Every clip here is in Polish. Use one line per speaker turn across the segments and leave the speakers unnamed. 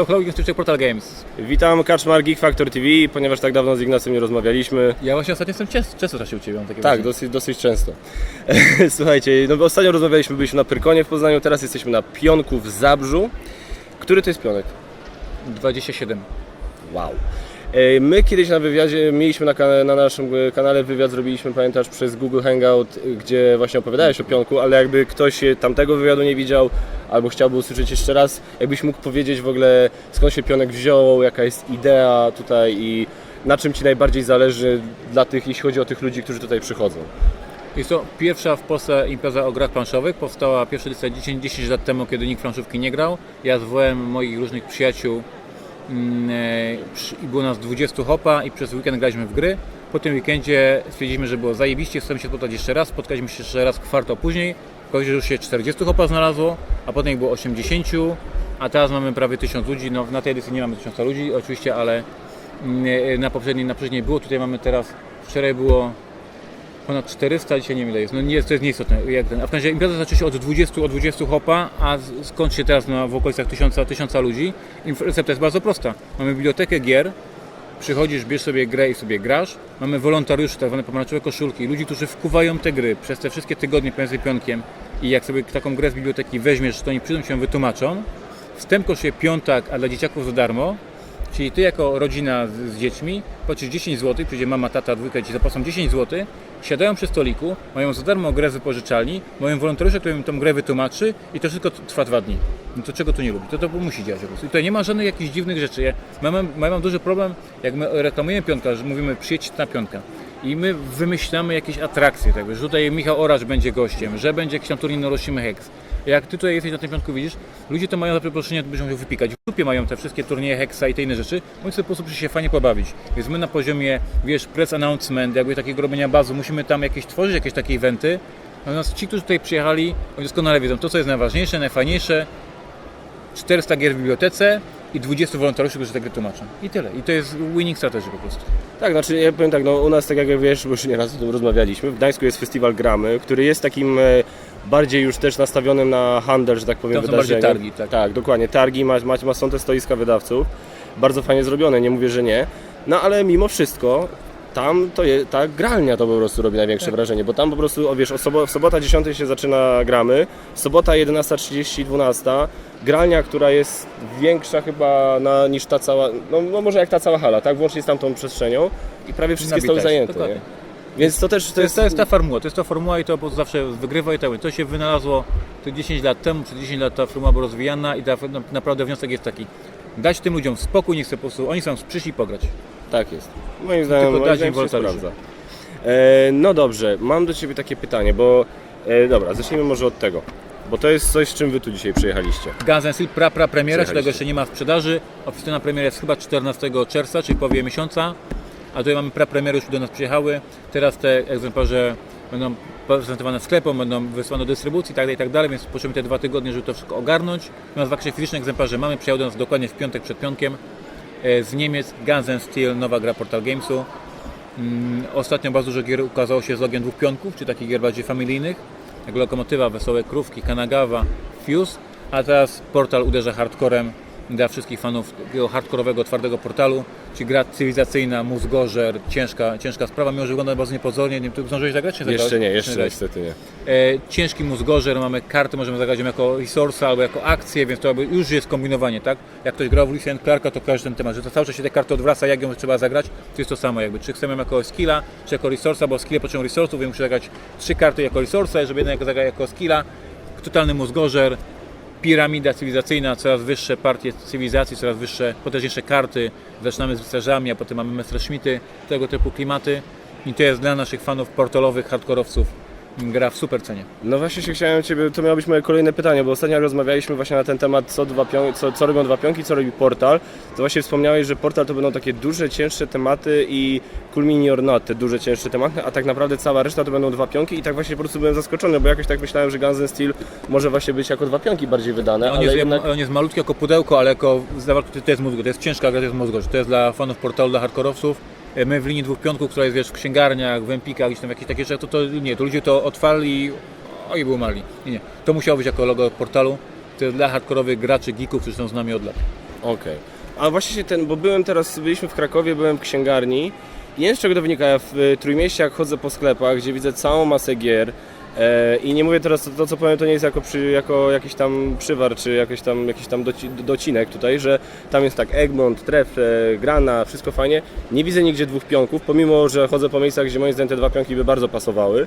Hello, hello, Ignacy Portal Games.
Witam, Kaczmar Geek Factor TV, ponieważ tak dawno z Ignacym nie rozmawialiśmy.
Ja właśnie ostatnio jestem często, często czasie u Ciebie, mam takie
Tak, dosyć, dosyć często. Słuchajcie, no ostatnio rozmawialiśmy, byliśmy na Pyrkonie w Poznaniu, teraz jesteśmy na Pionku w Zabrzu. Który to jest pionek?
27.
Wow. E, My kiedyś na wywiadzie, mieliśmy na, kana- na naszym e, kanale wywiad, zrobiliśmy, pamiętasz, przez Google Hangout, e, gdzie właśnie opowiadałeś o pionku, ale jakby ktoś tamtego wywiadu nie widział, albo chciałby usłyszeć jeszcze raz, jakbyś mógł powiedzieć w ogóle skąd się pionek wziął, jaka jest idea tutaj i na czym Ci najbardziej zależy dla tych, jeśli chodzi o tych ludzi, którzy tutaj przychodzą.
Jest to pierwsza w Polsce impreza o grach planszowych. Powstała pierwsza edycja 10, 10 lat temu, kiedy nikt planszówki nie grał. Ja zwołałem moich różnych przyjaciół przy- i było nas 20 hopa i przez weekend graliśmy w gry. Po tym weekendzie stwierdziliśmy, że było zajebiście, chcemy się spotkać jeszcze raz. Spotkaliśmy się jeszcze raz kwartał później. Że już się 40 hopa znalazło, a potem ich było 80, a teraz mamy prawie 1000 ludzi. No, na tej edycji nie mamy 1000 ludzi oczywiście, ale mm, e, na poprzedniej, na poprzedniej było. Tutaj mamy teraz, wczoraj było ponad 400, dzisiaj nie wiem ile jest. No nie, to jest nieistotne. Jak ten. A w każdym razie impreza zaczęła się od 20, od 20 hopa, a skąd się teraz na, w okolicach 1000, 1000 ludzi? Recepta jest bardzo prosta. Mamy bibliotekę gier, przychodzisz, bierz sobie grę i sobie grasz. Mamy wolontariuszy, tak zwane pomarańczowe koszulki, ludzi, którzy wkuwają te gry przez te wszystkie tygodnie pomiędzy pionkiem i jak sobie taką grę z biblioteki weźmiesz, to oni przyjdą się wytłumaczą. Wstęp kosztuje piątak, a dla dzieciaków za darmo. Czyli ty jako rodzina z, z dziećmi płacisz 10 zł, przyjdzie mama, tata, dwójka ci zapłacą 10 zł, siadają przy stoliku, mają za darmo grę wypożyczalni, mają wolontariusza, który im tą grę wytłumaczy i to wszystko trwa dwa dni. No to czego tu nie lubi? To to musi działać po prostu. I tutaj nie ma żadnych jakichś dziwnych rzeczy. Ja mam, mam, mam duży problem, jak my reklamujemy piątka, że mówimy przyjedź na piątka. I my wymyślamy jakieś atrakcje, tak, że tutaj Michał Orasz będzie gościem, że będzie jakiś tam turniej Norosimy Hex. Jak ty tutaj jesteś na tym piątku widzisz, ludzie to mają za przeproszenie, będą się wypikać. W dupie mają te wszystkie turnieje Hexa i te inne rzeczy, oni sobie po prostu się fajnie pobawić. Więc my na poziomie, wiesz, press announcement, jakby takiego robienia bazu, musimy tam jakieś tworzyć jakieś takie eventy. Natomiast ci, którzy tutaj przyjechali, oni doskonale wiedzą to, co jest najważniejsze, najfajniejsze. 400 gier w bibliotece i 20 wolontariuszy, którzy te gry tłumaczą. I tyle. I to jest winning strategy po prostu.
Tak, znaczy ja powiem tak, no u nas tak jak wiesz, bo już nieraz o tym rozmawialiśmy, w Gdańsku jest festiwal Gramy, który jest takim e, bardziej już też nastawionym na handel, że tak powiem,
Tam są
wydarzenia.
targi, tak.
Tak, dokładnie, targi, ma, ma, ma, są te stoiska wydawców, bardzo fajnie zrobione, nie mówię, że nie, no ale mimo wszystko tam to je, ta gralnia to po prostu robi największe
Tak.
wrażenie, bo tam po prostu, o, wiesz, o sobo, w sobota 10 się zaczyna gramy, sobota 11.30, 12, gralnia, która jest większa chyba na, niż ta cała, no, no może jak ta cała hala, tak, włącznie z tamtą przestrzenią i prawie wszystkie stoły
jest,
zajęte? Więc to też, to
To jest,
jest,
to jest ta formuła, to jest ta formuła i to po prostu zawsze wygrywa i tak. To się wynalazło to 10 lat temu, przez 10 lat ta formuła była rozwijana i ta, na- naprawdę wniosek jest taki. Dać tym ludziom spokój, niech sobie po prostu, oni są przyszli pograć.
Tak jest. Moim zdaniem,
Tylko
moim
dać
zdaniem się sprawdza. E, no dobrze, mam do Ciebie takie pytanie, bo e, dobra, zacznijmy może od tego, bo to jest coś, z czym Wy tu dzisiaj przyjechaliście.
Guns N' Steel pra, pra premiera, czy tego jeszcze nie ma w sprzedaży. Oficjalna premiera jest chyba 14 czerwca, czyli połowie miesiąca. A tutaj mamy pra premiery już do nas przyjechały. Teraz te egzemplarze będą prezentowane sklepom, będą wysłane do dystrybucji itd., itd., więc potrzebujemy te dwa tygodnie, żeby to wszystko ogarnąć. Natomiast w akcie fizyczne egzemplarze mamy, przyjechał do nas dokładnie w piątek przed piątkiem z Niemiec, Guns N' Steel, nowa gra Portal Gamesu. Mm, Ostatnio bardzo dużo gier ukazało się z logiem dwóch pionków, czy takich gier bardziej familijnych, jak Lokomotywa, Wesołe Krówki, Kanagawa, Fuse, a teraz portal uderza hardcorem dla wszystkich fanów takiego hardkorowego, twardego portalu, czyli gra cywilizacyjna, mózgorzer, ciężka, ciężka sprawa, mimo że wygląda bardzo niepozornie, nie wiem, ty zdążyłeś zagrać? Czy
Jeszcze nie, jeszcze
zagrałeś?
niestety nie.
E, ciężki mózgorzer, mamy karty, możemy zagrać ją jako resource albo jako akcję, więc to już jest kombinowanie, tak? Jak ktoś grał w Lisa Clarka, to kojarzy ten temat, że to cały czas się te karty odwraca, jak ją trzeba zagrać, to jest to samo jakby, czy chcemy ją jako skilla, czy jako resource, bo skille potrzebują resource'ów, więc muszę zagrać trzy karty jako resource, żeby jednak zagrać jako skilla, totalny mózgorzer, piramida cywilizacyjna, coraz wyższe partie cywilizacji, coraz wyższe, potężniejsze karty, zaczynamy z wystrażami, a potem mamy Messerschmitty, tego typu klimaty. I to jest dla naszych fanów portalowych, hardkorowców gra w super cenie.
No właśnie się chciałem Ciebie, to miało być moje kolejne pytanie, bo ostatnio rozmawialiśmy właśnie na ten temat, co, dwa pion, co, co robią dwa pionki, co robi portal, to właśnie wspomniałeś, że portal to będą takie duże, cięższe tematy i cool mini or not, te duże, cięższe tematy, a tak naprawdę cała reszta to będą dwa pionki i tak właśnie po prostu byłem zaskoczony, bo jakoś tak myślałem, że Guns N' Steel może właśnie być jako dwa pionki bardziej wydane,
On
ale
jest,
jednak...
on jest malutki jako pudełko, ale jako to jest mózg, to jest ciężka gra, to jest mózg, to jest dla fanów portalu, dla hardkorowców. E, My w linii dwóch piątków, która jest wiesz, w księgarniach, w Empikach, tam jakieś takie rzeczy, to, to nie, to ludzie to otwarli i oj, był mali. Nie, nie. To musiało być jako logo portalu. To jest dla hardkorowych graczy, geeków, którzy są z nami od lat.
Okej. A właśnie ten, bo byłem teraz, byliśmy w Krakowie, byłem w księgarni nie wiem z czego to wynika, ja w Trójmieście jak chodzę po sklepach, gdzie widzę całą masę gier i nie mówię teraz, to, co powiem to nie jest jako, przy, jako jakiś tam przywar, czy jakiś tam, jakiś tam doci, docinek tutaj, że tam jest tak Egmont, Tref, e, Grana, wszystko fajnie. Nie widzę nigdzie dwóch pionków, pomimo, że chodzę po miejscach, gdzie moim zdaniem te dwa pionki by bardzo pasowały.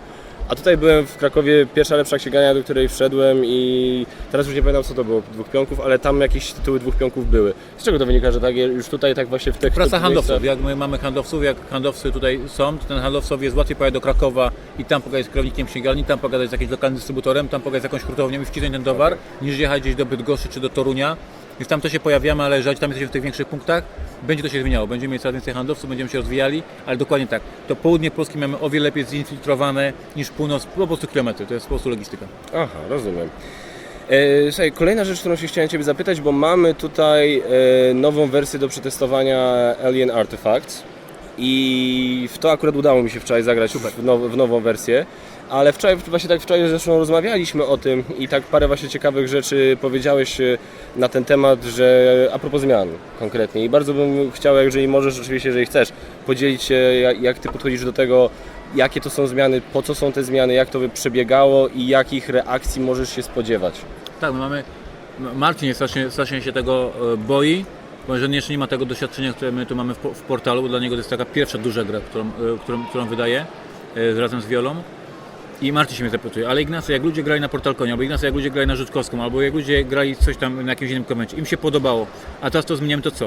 A tutaj byłem w Krakowie, pierwsza lepsza księgarnia, do której wszedłem i teraz już nie pamiętam co to było, dwóch pionków, ale tam jakieś tytuły dwóch pionków były. Z czego to wynika, że tak już tutaj tak właśnie w tych
Praca handlowców.
miejscach-
Jak my mamy handlowców, jak handlowcy tutaj są, to ten handlowcowi jest łatwiej pojechać do Krakowa i tam pogadać z kierownikiem księgarni, tam pogadać z jakimś lokalnym dystrybutorem, tam pogadać z jakąś hurtownią i wcisnąć ten towar, niż jechać gdzieś do Bydgoszczy czy do Torunia. Więc tam to się pojawiamy, ale jeżeli tam jesteśmy w tych większych punktach, będzie to się zmieniało. Będziemy mieli coraz więcej handlowców, będziemy się rozwijali, ale dokładnie tak. To południe Polski mamy o wiele lepiej zinfiltrowane niż północ, po prostu kilometry. To jest po prostu logistyka.
Aha, rozumiem. E, słuchaj, kolejna rzecz, którą się chciałem Ciebie zapytać, bo mamy tutaj e, nową wersję do przetestowania Alien Artifacts i w to akurat udało mi się wczoraj zagrać w, now, w nową wersję, ale wczoraj, właśnie tak wczoraj zresztą rozmawialiśmy o tym i tak parę właśnie ciekawych rzeczy powiedziałeś e, na ten temat, że a propos zmian konkretnie i bardzo bym chciał, jeżeli możesz oczywiście, jeżeli chcesz, podzielić się jak, Ty podchodzisz do tego, jakie to są zmiany, po co są te zmiany, jak to by przebiegało i jakich reakcji możesz się spodziewać.
Tak, my mamy. M- Marcin strasznie, strasznie się tego e, boi, bo że jeszcze nie ma tego doświadczenia, które my tu mamy w, po- w portalu, bo dla niego to jest taka pierwsza duża gra, którą, e, którą, którą wydaje razem z Wiolą. I Marcin się mnie zapytuje, ale Ignacy, jak ludzie grali na Portalkonie, albo Ignacy, jak ludzie grali na Rzutkowską, albo jak ludzie grali coś tam na jakimś innym komencie, im się podobało, a teraz to zmieniamy, to co?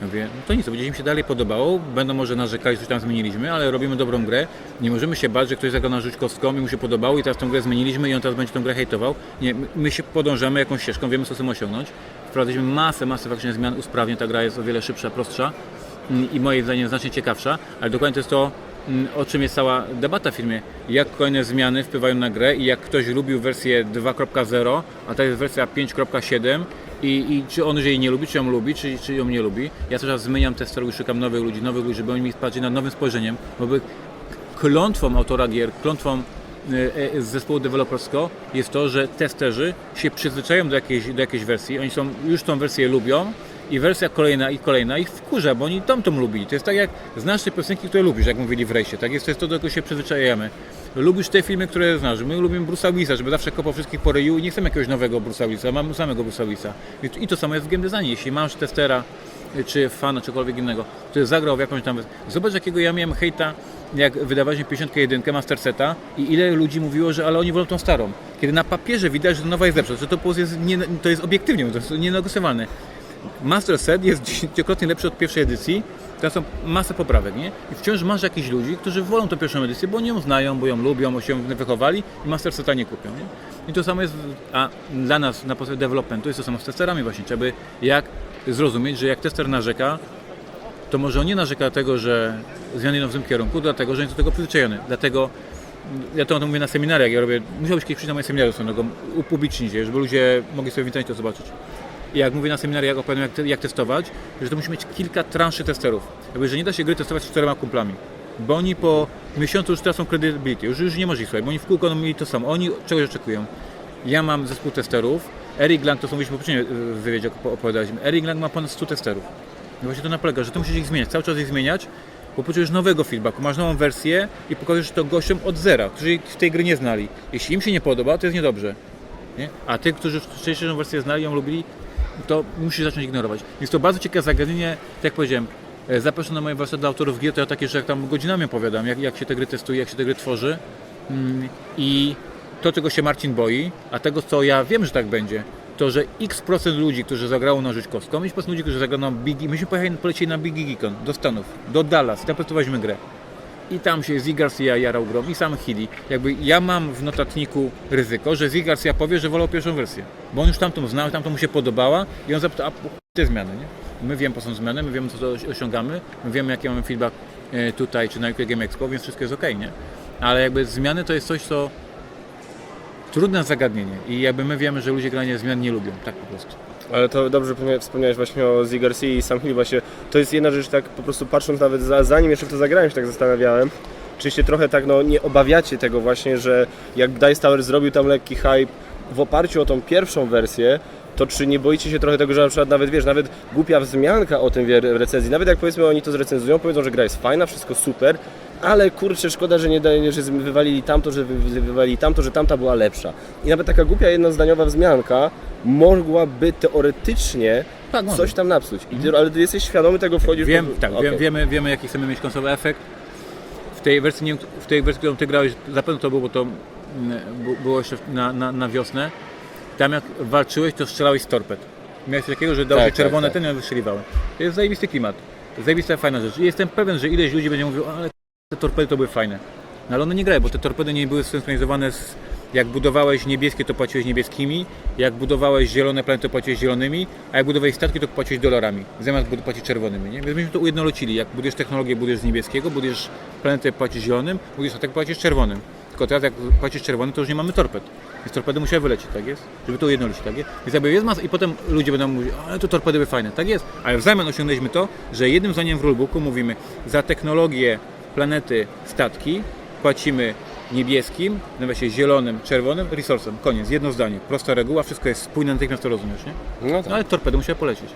Ja mówię, no to nic, będzie im się dalej podobało, będą może narzekali, coś tam zmieniliśmy, ale robimy dobrą grę, nie możemy się bać, że ktoś zagrał na Rzutkowską i mu się podobało i teraz tą grę zmieniliśmy i on teraz będzie tą grę hejtował. Nie, my- się podążamy jakąś ścieżką, wiemy co chcemy osiągnąć. Wprowadziliśmy masę, masę faktycznie zmian, usprawnień, ta gra jest o wiele szybsza, prostsza mm, i moim zdaniem znacznie ciekawsza, ale dokładnie to jest to, o czym jest cała debata w firmie. Jak kolejne zmiany wpływają na grę i jak ktoś lubił wersję 2.0, a to jest wersja 5.7 i, i czy on jej nie lubi, czy ją lubi, czy, czy ją nie lubi. Ja coraz zmieniam testerów i szukam nowych ludzi, nowych ludzi, żeby oni mi patrzyli na nowym spojrzeniem, bo by klątwą autora gier, klątwą e, e, z zespołu deweloperskiego jest to, że testerzy się przyzwyczają do jakiejś, do jakiejś wersji, oni są, już tą wersję lubią i wersja kolejna i kolejna ich wkurza, bo oni tam tą lubili. To jest tak jak znasz te piosenki, które lubisz, jak mówili w rejsie, tak jest, to jest to, do czego się przyzwyczajamy. Lubisz te filmy, które znasz. My lubimy Bruce'a Willisa, żeby zawsze kopał wszystkich po ryju i nie chcemy jakiegoś nowego Bruce'a Willisa, mamy samego Bruce'a Willisa. I, to samo jest w game designie. Jeśli masz testera, czy fana, czegokolwiek innego, który zagrał w jakąś tam... Zobacz, jakiego ja miałem hejta, jak wydawaliśmy 51 Master Seta i ile ludzi mówiło, że ale oni wolą tą starą. Kiedy na papierze widać, że nowa jest lepsza, że to jest, nie, to jest obiektywnie, to jest nienegocjowalne. Master Set jest dziesięciokrotnie lepszy od pierwszej edycji, tam są masę poprawek, nie? I wciąż masz jakichś ludzi, którzy wolą tę pierwszą edycję, bo oni ją znają, bo ją lubią, bo się wychowali i Master Seta nie kupią, nie? I to samo jest, a dla nas na podstawie developmentu jest to samo z testerami właśnie, trzeba by jak zrozumieć, że jak tester narzeka, to może on nie narzeka dlatego, że zmiany idą w złym kierunku, dlatego, że jest do tego przyzwyczajony. Dlatego ja to o tym mówię na seminariach, ja robię, musiałbyś kiedyś przyjść na moje seminarium, upublicznić je, żeby ludzie mogli sobie w internecie to zobaczyć. Jak mówię na seminariach, jak opowiadam jak, te, jak testować, że to musi mieć kilka transzy testerów. Jakby, że nie da się gry testować z czterema kumplami. Bo oni po miesiącu już tracą credibility, już, już nie może ich słuchać, bo oni w kółko mieli to samo, oni czegoś oczekują. Ja mam zespół testerów, Eric Lang, to są mówiliśmy poprzednio w wywiadzie opowiadaliśmy, Eric Lang ma ponad 100 testerów. I właśnie to na polega, że to musisz ich zmieniać, cały czas ich zmieniać, bo potrzebujesz nowego feedbacku, masz nową wersję i pokażesz to gościom od zera, którzy w tej gry nie znali. Jeśli im się nie podoba, to jest niedobrze. Nie? A tych, którzy wcześniejszą wersję znali, ją lubili, to musisz zacząć ignorować. Jest to bardzo ciekawe zagadnienie, tak jak powiedziałem, e, zapraszam na moje warsztaty dla autorów gier, to ja takie, że jak tam godzinami opowiadam, jak, jak się te gry testuje, jak się te gry tworzy Mm, i to, czego się Marcin boi, a tego, co ja wiem, że tak będzie, to, że x procent ludzi, którzy zagrało na Życzkowską, x procent ludzi, którzy zagrało na Big, myśmy pojechali, polecieli na Big Geekon do Stanów, do Dallas, tam testowaliśmy grę. I tam się Zig Garcia jarał grą i sam Healy. Jakby ja mam w notatniku ryzyko, że Zig Garcia powie, że wolał pierwszą wersję. Bo on już tamtą znał, tamtą mu się podobała i on zapyta, a te zmiany, nie? My wiemy po co są zmiany, my wiemy co osiągamy, my wiemy jaki mamy feedback e, tutaj czy na UK Game Expo, więc wszystko jest ok, nie? Ale jakby zmiany to jest coś, co trudne zagadnienie i jakby my wiemy, że ludzie grania zmian nie lubią, tak po prostu.
Ale to dobrze wspomnia- wspomniałeś właśnie o Zigarsi i Sam Hill właśnie. To jest jedna rzecz, tak po prostu patrząc nawet za, zanim jeszcze w to zagrałem, się tak zastanawiałem. Czy się trochę tak no, nie obawiacie tego właśnie, że jak Dice Tower zrobił tam lekki hype, w oparciu o tą pierwszą wersję, to czy nie boicie się trochę tego, że na przykład nawet, wiesz, nawet głupia wzmianka o tym w recenzji, nawet jak powiedzmy oni to zrecenzują, powiedzą, że gra jest fajna, wszystko super, ale kurczę, szkoda, że nie daje, że wywalili tamto, że wy- wywalili tamto, że tamta była lepsza. I nawet taka głupia jednozdaniowa wzmianka mogłaby teoretycznie
Tak,
coś tam napsuć. I ty, ale ty jesteś świadomy tego, wchodzisz
Wiem,
po...
tak,
Okej.
wiem, wiemy, wiemy jaki chcemy mieć końcowy efekt. W tej wersji, nie, wiem, w tej wersji, którą ty grałeś, zapewne to było, to mm, było jeszcze na, na, na wiosnę. Tam jak walczyłeś, to strzelałeś z torped. Miałeś takiego, że dał
Tak,
się
tak,
czerwone,
tak.
ten i wystrzeliwały. To jest zajebisty klimat. Zajebista, fajna rzecz. I jestem pewien, że ileś ludzi będzie mówił, ale te torpedy to były fajne. No ale one nie grały, bo te torpedy nie były synchronizowane z... Jak budowałeś niebieskie, to płaciłeś niebieskimi, jak budowałeś zielone planety, to płaciłeś zielonymi, a jak budowałeś statki, to płaciłeś dolarami, zamiast płacić czerwonymi. Nie? Więc myśmy to ujednolicili. Jak budujesz technologię, budujesz z niebieskiego, budujesz planetę, płacisz zielonym, budujesz statek, płacisz czerwonym. Tylko teraz jak płacisz czerwonym, to już nie mamy torped. Więc torpedy musiały wylecieć, tak jest? Żeby to ujednolicić, tak jest? Więc jakby jest masa i potem ludzie będą mówić, ale to torpedy były fajne, tak jest. Ale w zamian osiągnęliśmy to, że jednym zdaniem w rulebooku mówimy, za technologię planety statki płacimy niebieskim, nawiasie zielonym, czerwonym, resursem. Koniec, jedno zdanie. Prosta reguła, wszystko jest spójne, natychmiast to rozumiesz, nie?
No tak.
No ale torpedy musiały polecieć.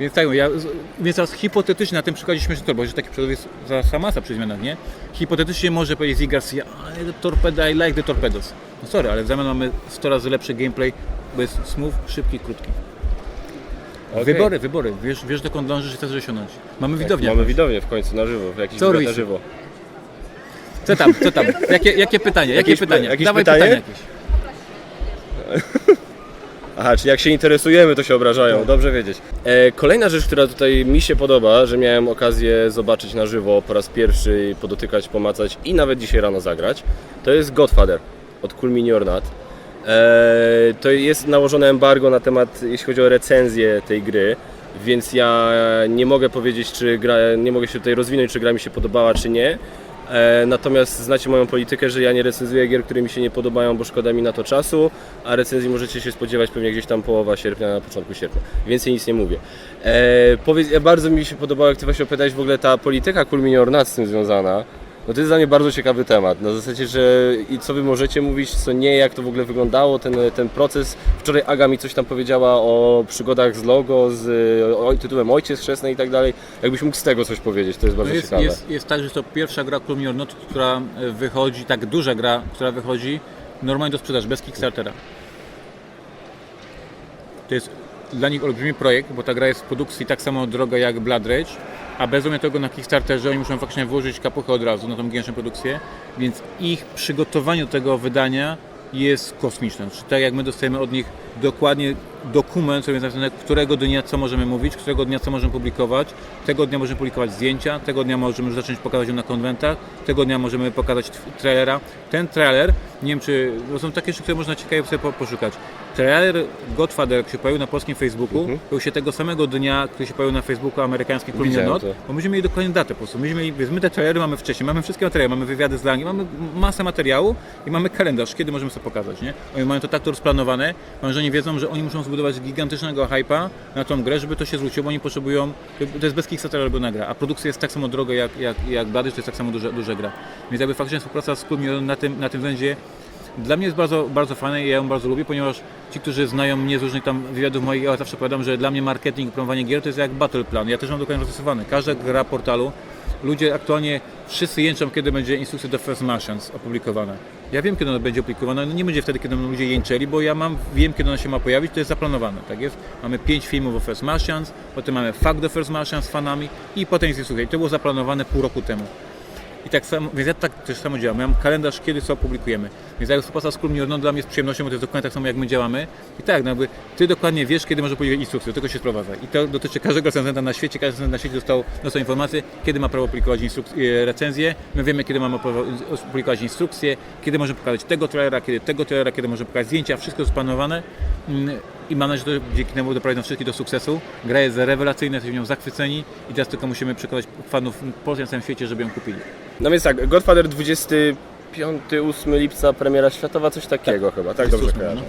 Więc tak, ja, z- więc teraz hipotetycznie na tym przykładzie śmieszny torped, że taki przykład jest za masa przy zmianach, nie? Hipotetycznie może powiedzieć Ziggler Garcia, ale torpeda, I like the torpedoes. No sorry, ale w zamian mamy 100 razy lepszy gameplay, bo jest smooth, szybki, krótki.
Okej.
Wybory, wybory. Wiesz, wiesz dokąd dążysz i chcesz osiągnąć. Mamy
Tak,
widownię.
Mamy widownię w końcu na żywo, w jakiś na żywo.
Co tam, co tam? Jakie, jakie pytanie? Jakie
Jakieś py-
pytanie?
jakieś
Dawaj
pytanie?
jakieś.
Aha, czyli jak się interesujemy, to się obrażają, dobrze wiedzieć. E, kolejna rzecz, która tutaj mi się podoba, że miałem okazję zobaczyć na żywo po raz pierwszy, podotykać, pomacać i nawet dzisiaj rano zagrać, to jest Godfather od Cool Mini or Not. E, to jest nałożone embargo na temat, jeśli chodzi o recenzję tej gry, więc ja nie mogę powiedzieć, czy gra, nie mogę się tutaj rozwinąć, czy gra mi się podobała, czy nie. E, natomiast znacie moją politykę, że ja nie recenzuję gier, które mi się nie podobają, bo szkoda mi na to czasu, a recenzji możecie się spodziewać pewnie gdzieś tam połowa sierpnia, na początku sierpnia. Więcej nic nie mówię. E, powiedz, bardzo mi się podobało, jak Ty właśnie opowiadałeś w ogóle ta polityka Cool Mini or Not z tym związana. No to jest dla mnie bardzo ciekawy temat. Na zasadzie, że i co Wy możecie mówić, co nie, jak to w ogóle wyglądało, ten, ten proces. Wczoraj Aga mi coś tam powiedziała o przygodach z logo, z o, tytułem Ojciec Chrzestny i tak dalej. Jakbyś mógł z tego coś powiedzieć, to jest bardzo
No jest,
ciekawe.
jest, jest tak, że to pierwsza gra Club Your Not, która e, wychodzi, tak duża gra, która wychodzi normalnie do sprzedaży, bez Kickstartera. To jest dla nich olbrzymi projekt, bo ta gra jest w produkcji tak samo droga jak Blood Rage, a bez tego na Kickstarterze oni muszą faktycznie włożyć kapuchę od razu na tą gigantyczną produkcję, więc ich przygotowanie do tego wydania jest kosmiczne. Czyli tak jak my dostajemy od nich dokładnie dokument, który jest napisane, którego dnia co możemy mówić, którego dnia co możemy publikować, tego dnia możemy publikować zdjęcia, tego dnia możemy zacząć pokazać ją na konwentach, tego dnia możemy pokazać trailera. Ten trailer, nie wiem czy, są takie rzeczy, które można ciekawie sobie po- poszukać. Trailer Godfather, jak się pojawił na polskim Facebooku,
Mhm.
pojawił się tego samego dnia, który się pojawił na Facebooku amerykańskim Club
Widziałem
Not,
to.
bo myśmy mieli dokładnie datę po prostu. Myśmy mieli, więc my te trailery mamy wcześniej, mamy wszystkie materiały, mamy wywiady z Langi, mamy masę materiału i mamy kalendarz, kiedy możemy sobie pokazać, nie? Oni mają to tak to rozplanowane, że oni wiedzą, że oni muszą zbudować gigantycznego hype'a na tą grę, żeby to się zwróciło, bo oni potrzebują, to jest bez Kickstartera robiona gra, a produkcja jest tak samo droga jak, jak, jak Blady, to jest tak samo duża, duża gra. Więc jakby faktycznie współpraca z Klubem na tym, na tym względzie dla mnie jest bardzo, bardzo fajne i ja ją bardzo lubię, ponieważ ci, którzy znają mnie z różnych tam wywiadów moich, ja zawsze powiadam, że dla mnie marketing i promowanie gier to jest jak battle plan. Ja też mam dokładnie rozrysowany. Każda gra portalu, ludzie aktualnie wszyscy jęczą, kiedy będzie instrukcja do First Martians opublikowana. Ja wiem, kiedy ona będzie opublikowana, no nie będzie wtedy, kiedy ludzie jęczeli, bo ja mam, wiem, kiedy ona się ma pojawić, to jest zaplanowane, tak jest? Mamy pięć filmów o First Martians, potem mamy Fuck the First Martians z fanami i potem jest. I to było zaplanowane pół roku temu. I tak samo, więc ja tak też samo działam. Ja mam kalendarz, kiedy co publikujemy. Więc jak współpraca z Klub no, dla mnie jest przyjemnością, bo to jest dokładnie tak samo, jak my działamy. I tak, no jakby ty dokładnie wiesz, kiedy może publikować instrukcję, do tego się sprowadza. I to dotyczy każdego recenzenta na świecie. Każdy recenzent na świecie dostał, dostał informację, kiedy ma prawo publikować e, recenzję. My wiemy, kiedy mamy prawo instrukcję, kiedy możemy pokazać tego trailera, kiedy tego trailera, kiedy możemy pokazać zdjęcia. Wszystko jest planowane. Mm, I mam nadzieję, że to dzięki temu doprowadzi nas wszystkich do sukcesu. Gra jest rewelacyjna, jesteśmy nią zachwyceni i teraz tylko musimy przekonać fanów Polski na całym świecie, żeby ją kupili.
No więc tak, Godfather 25-8 lipca, premiera światowa, coś takiego chyba, tak dobrze
28,
kojarzę.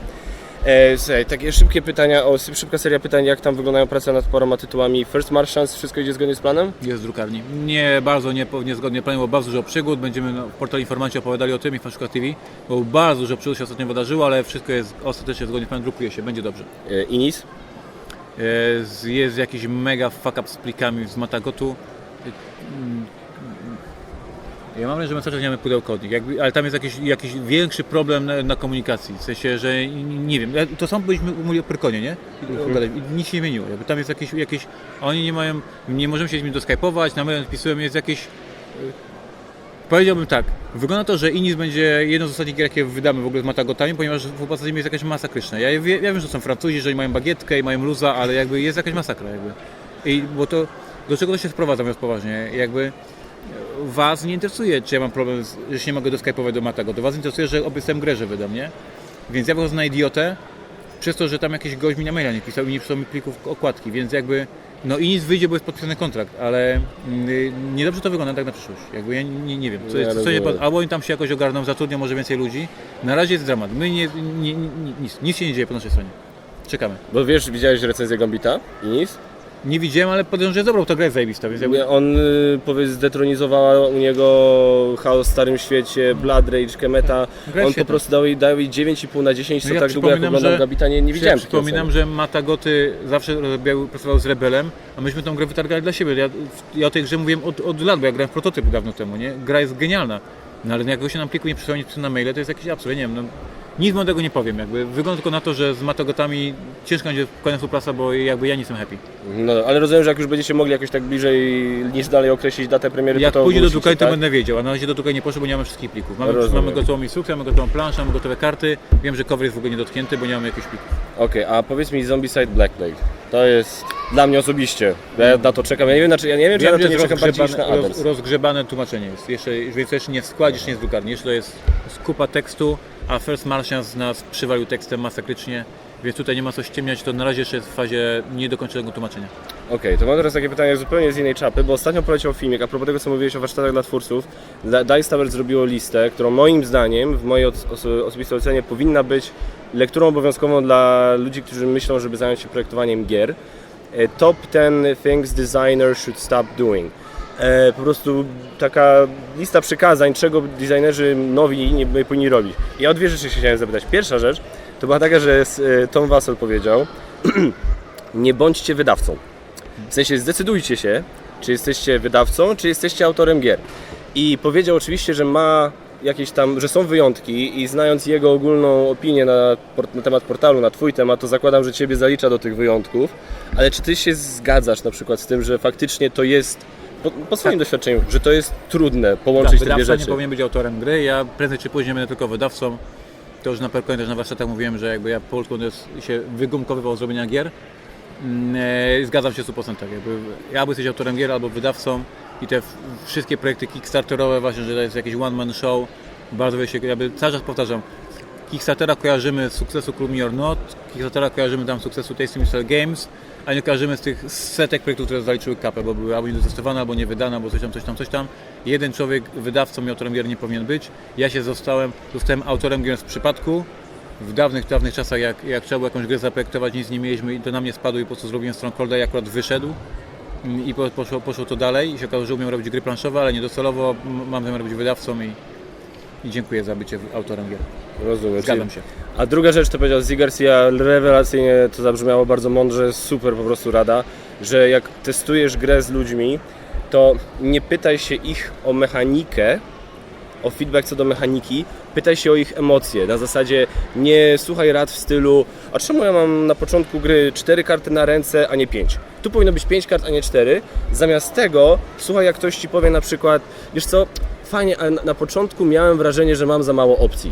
E, słuchaj, takie szybkie pytania, o, szybka seria pytań, jak tam wyglądają prace nad paroma tytułami. First Martians, wszystko idzie zgodnie z planem?
Jest w drukarni. Nie bardzo nie, niezgodnie planem, bo bardzo dużo przygód. Będziemy w portalu informacji opowiadali o tym i w Faszka TV, bo bardzo dużo przygód się ostatnio wydarzyło, ale wszystko jest ostatecznie zgodnie z planem, drukuje się, będzie dobrze.
E, Inis?
Jest, jest jakiś mega fuck up z plikami z Matagotu. Ja mam wrażenie, że my cały czas nie mamy pudełkodnik, jakby, ale tam jest jakiś, jakiś większy problem na, na komunikacji. W sensie, że nie wiem, ja- to samo byliśmy mówili o Prykonie, nie? I, gadali, I nic się nie zmieniło. Jakby tam jest jakieś, jakieś, oni nie mają, nie możemy się z nimi doskajpować, na mail wpisują, jest jakieś y, Powiedziałbym tak, wygląda to, że Inis będzie jedną z ostatnich gier, jakie wydamy w ogóle z Matagotami, ponieważ współpraca z nimi jest jakaś masakryczna. Ja, ja wiem, że są Francuzi, że oni mają bagietkę i mają luza, ale jakby jest jakaś masakra jakby. I, bo to, do czego to się sprowadza, mówiąc poważnie, jakby Was nie interesuje, czy ja mam problem, z, że się nie mogę doskajpować do Matagotu. Was interesuje, że obiecałem grę, że wydam, nie? Więc ja wychodzę na idiotę, przez to, że tam jakiś gość mi na maila nie pisał i nie przysłał mi plików okładki, więc jakby no i nic wyjdzie, bo jest podpisany kontrakt, ale mm, niedobrze to wygląda tak na przyszłość. Jakby ja nie, nie wiem, co jest, co nie,
rozumiem.
albo oni tam się jakoś ogarną, zatrudnią może więcej ludzi. Na razie jest dramat. My nie, nie, nie, nic, nic się nie dzieje po naszej stronie. Czekamy.
Bo wiesz, widziałeś recenzję Gambita? Inis?
Nie widziałem, ale podejrzewam, że jest dobrą, to gra jest zajebista, więc jakby...
On, y, powiedz, zdetronizowała u niego Chaos w Starym Świecie, Blood Rage, Kemeta.
Gra
On po
świetna.
prostu dał jej, dał jej 9,5 na 10, co
No ja
tak długo jak
przypominam,
oglądam
że-
Gambita nie, nie
Ja
widziałem. takiej
przypominam,
oceny.
że Matagoty zawsze robił, pracował z Rebelem, a myśmy tą grę wytargali dla siebie. Ja, ja o tej grze mówiłem od, od lat, bo ja grałem w prototyp dawno temu, nie? Gra jest genialna. No ale jak go się nam pliku nie przysłał nic na maile, to jest jakiś absurd, ja nie wiem, no, nic mądrego nie powiem, jakby wygląda tylko na to, że z Matagotami ciężko będzie kolejna współpraca, bo jakby ja nie jestem happy.
No, ale rozumiem, że jak już będziecie mogli jakoś tak bliżej niż dalej określić datę premiery,
Jak
to to
pójdzie do Dukaj, to
tak?
będę wiedział, a na razie do Dukaj nie poszło, bo nie mamy wszystkich plików. Mamy,
Rozumiem.
mamy gotową instrukcję, mamy gotową planszę, mamy gotowe karty, wiem, że cover jest w ogóle niedotknięty, bo nie mamy jakichś plików.
Okej, a powiedz mi Zombicide Black Plague. To jest dla mnie osobiście. Ja na to czekam. Ja nie wiem, znaczy, ja nie wiem, czy ja
Wiem,
na to nie
jest
czekam bardziej niż na Adams.
roz, rozgrzebane tłumaczenie jest. Jeszcze, więc jeszcze nie jeszcze nie jest w drukarni. Jeszcze to jest skupa tekstu, a First Martian z nas przywalił tekstem masakrycznie, więc tutaj nie ma co ściemniać, to na razie jeszcze jest w fazie niedokończonego tłumaczenia.
Okej, to mam teraz takie pytanie zupełnie z innej czapy, bo ostatnio poleciał filmik, a propos tego, co mówiłeś o warsztatach dla twórców. Dice Tower zrobiło listę, którą moim zdaniem, w mojej os- oso- osobistej ocenie, powinna być lekturą obowiązkową dla ludzi, którzy myślą, żeby zająć się projektowaniem gier. E, Top 10 things designer should stop doing. E, po prostu taka lista przykazań, czego designerzy nowi nie, nie powinni robić. Ja o dwie rzeczy się chciałem zapytać. Pierwsza rzecz to była taka, że e, Tom Wassel powiedział, nie bądźcie wydawcą. W sensie zdecydujcie się, czy jesteście wydawcą, czy jesteście autorem gier. I powiedział oczywiście, że ma jakieś tam, że są wyjątki i znając jego ogólną opinię na, na temat portalu, na Twój temat, to zakładam, że Ciebie zalicza do tych wyjątków. Ale czy Ty się zgadzasz na przykład z tym, że faktycznie to jest, po, po swoim doświadczeniu, że to jest trudne połączyć
Tak,
te dwie
wydawca nie
rzeczy?
powinien być autorem gry, ja prędzej czy później będę tylko wydawcą. To już na pewno też na warsztatach mówiłem, że jakby ja po polsku będę się wygumkowywał z robienia gier. Mm, e, Zgadzam się w 100%. Jakby ja albo jesteś autorem gier, albo wydawcą i te wszystkie projekty kickstarterowe właśnie, że to jest jakiś one man show, bardzo się, jakby cały czas powtarzam, Kickstartera kojarzymy z sukcesu Club Me or Not, Kickstartera kojarzymy tam z sukcesu Tasty Missile Games, a nie kojarzymy z tych setek projektów, które zaliczyły kapę, bo były albo niedotestowane, albo niewydane, albo coś tam, coś tam, coś tam. Jeden człowiek wydawcą i autorem gier nie powinien być. Ja się zostałem, zostałem autorem gier z przypadku. W dawnych, dawnych czasach, jak, jak trzeba było jakąś grę zaprojektować, nic nie mieliśmy i to na mnie spadło i po prostu zrobiłem Strongholda i akurat wyszedł. I po, poszło, poszło to dalej i się okazało, że umiem robić gry planszowe, ale niedocelowo mam zamiar być wydawcą i, i dziękuję za bycie autorem gier.
Rozumiem.
Zgadzam się.
A druga rzecz to powiedział Z Garcia, rewelacyjnie to zabrzmiało bardzo mądrze, super po prostu rada, że jak testujesz grę z ludźmi, to nie pytaj się ich o mechanikę, o feedback co do mechaniki, pytaj się o ich emocje. Na zasadzie nie słuchaj rad w stylu, a czemu ja mam na początku gry 4 karty na ręce, a nie 5? Tu powinno być 5 kart, a nie 4. Zamiast tego słuchaj jak ktoś ci powie na przykład, wiesz co, fajnie, ale na- początku miałem wrażenie, że mam za mało opcji.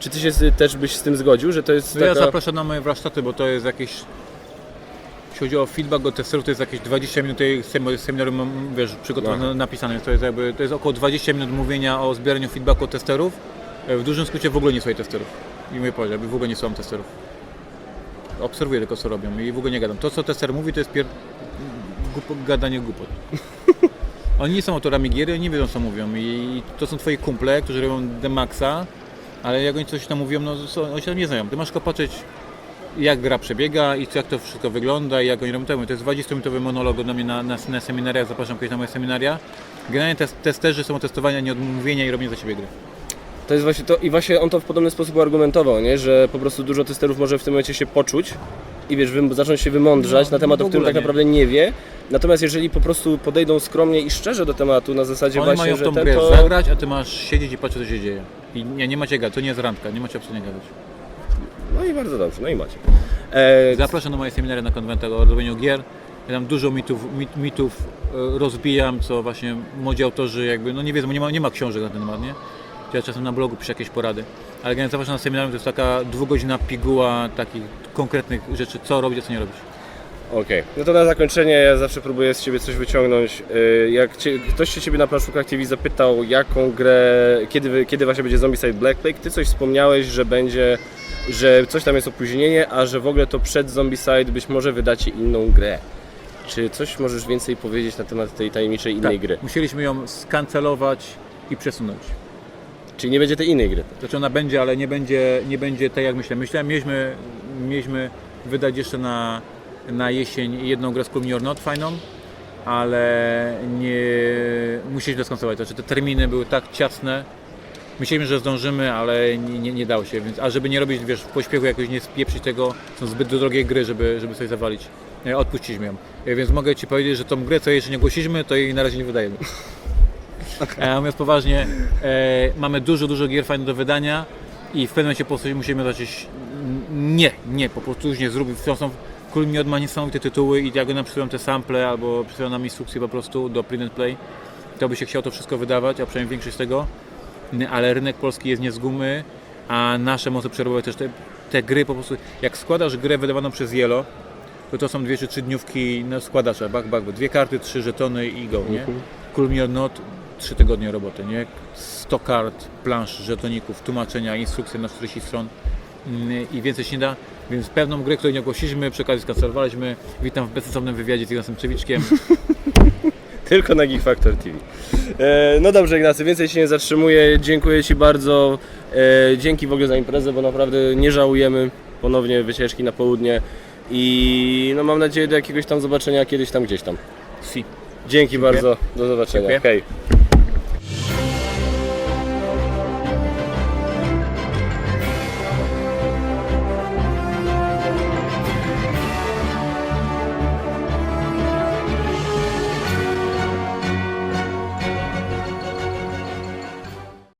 Czy ty się też byś z tym zgodził, że to jest
No ja
taka...
zapraszam na moje warsztaty, bo to jest jakieś. Jeśli chodzi o feedback do testerów, to jest jakieś 20 minut tej sem- seminaru, mam, wiesz, przygotowane,
Aha.
napisane, więc to jest jakby, to jest około 20 minut mówienia o zbieraniu feedbacku od testerów. E, W dużym skrócie w ogóle nie słuchaj testerów. I mówię powiedział, w ogóle nie słucham testerów. Obserwuję tylko co robią i w ogóle nie gadam. To co tester mówi to jest pier... Głupo, gadanie głupot. Oni nie są autorami gier, oni nie wiedzą co mówią i to są twoi kumple, którzy robią Demaxa, ale jak oni coś tam mówią, no oni się tam nie znają. Ty masz tylko patrzeć jak gra przebiega i jak to wszystko wygląda i jak oni robią temu. To jest 20-minutowy monolog do mnie na, na, na seminariach, zapraszam kiedyś na moje seminaria. Generalnie test, testerzy są testowania, nie od mówienia i robienia za siebie gry.
To jest właśnie to i właśnie on to w podobny sposób argumentował, nie? że po prostu dużo testerów może w tym momencie się poczuć i wiesz, wym- zacząć się wymądrzać
No,
na temat,
w
o którym tak
nie.
naprawdę nie wie. Natomiast jeżeli po prostu podejdą skromnie i szczerze do tematu na zasadzie
Oni
właśnie,
mają
że
tą
ten
grę
to...
zagrać, a ty masz siedzieć i patrzeć co się dzieje. I nie, nie macie gadać, to nie jest randka, nie macie absolutnie gadać.
No i bardzo dobrze, no i macie. E,
Zapraszam na moje seminary na konwentach o robieniu gier. Ja tam dużo mitów, mit, mitów e, rozbijam, co właśnie młodzi autorzy jakby, no nie wiedzą, nie ma, nie ma książek na ten temat, nie? Ja czasem na blogu piszę jakieś porady. Ale generalnie zapraszam na seminarium, to jest taka dwugodzinna piguła takich konkretnych rzeczy, co robić, a co nie robić.
Okej, no to na zakończenie ja zawsze próbuję z Ciebie coś wyciągnąć. Y, Jak cię, ktoś się Ciebie na Planszówkach TV zapytał, jaką grę, kiedy, wy- kiedy właśnie będzie Zombicide Black Plague, Ty coś wspomniałeś, że będzie, że coś tam jest opóźnienie, a że w ogóle to przed Zombicide być może wydacie inną grę. Czy coś możesz więcej powiedzieć na temat tej tajemniczej innej gry?
Musieliśmy ją skancelować i przesunąć.
Czyli nie będzie tej innej gry?
Znaczy ona będzie, ale nie będzie, nie będzie tak jak myślałem. Myślałem, mieliśmy, mieliśmy wydać jeszcze na, na jesień jedną grę z Not fajną, ale nie musieliśmy skonsować. Znaczy te terminy były tak ciasne. Myśleliśmy, że zdążymy, ale nie, nie, nie dało się, więc a żeby nie robić wiesz, w pośpiechu jakoś nie spieprzyć tego, są zbyt drogie gry, żeby, żeby sobie zawalić. E, Odpuściliśmy ją. E, Więc mogę Ci powiedzieć, że tą grę, co jeszcze nie ogłosiliśmy, to jej na razie nie wydajemy. E, Mówiąc poważnie, e, mamy dużo, dużo gier fajnych do wydania i w pewnym momencie po prostu musimy zacząć nie, nie, po prostu już nie zrobić. To są Cool Me ma niesamowite tytuły i jak nam przysyłają te sample albo przysyłają nam instrukcje po prostu do print and play, to by się chciał to wszystko wydawać, a przynajmniej większość z tego, ale rynek polski jest nie z gumy, a nasze moce przerobowe też te, te gry po prostu, jak składasz grę wydawaną przez Yellow, to to są dwie czy trzy dniówki na składacza, bak, bak, dwie karty, trzy żetony i go, nie? Cool Me or Not, trzy tygodnie roboty, nie? 100 kart, plansz, żetoników, tłumaczenia, instrukcje na 40 stron i więcej się nie da. Więc pewną grę, której nie ogłosiliśmy, przy okazji skancelowaliśmy. Witam w bezsensownym wywiadzie z Ignacym Przewiczkiem.
Tylko na Geek Factor TV. E, no dobrze Ignacy, więcej się nie zatrzymuję. Dziękuję Ci bardzo. E, dzięki w ogóle za imprezę, bo naprawdę nie żałujemy ponownie wycieczki na południe. I no mam nadzieję do jakiegoś tam zobaczenia kiedyś tam gdzieś tam.
Si.
Dzięki bardzo, do zobaczenia.
Dziękuję.
Hej.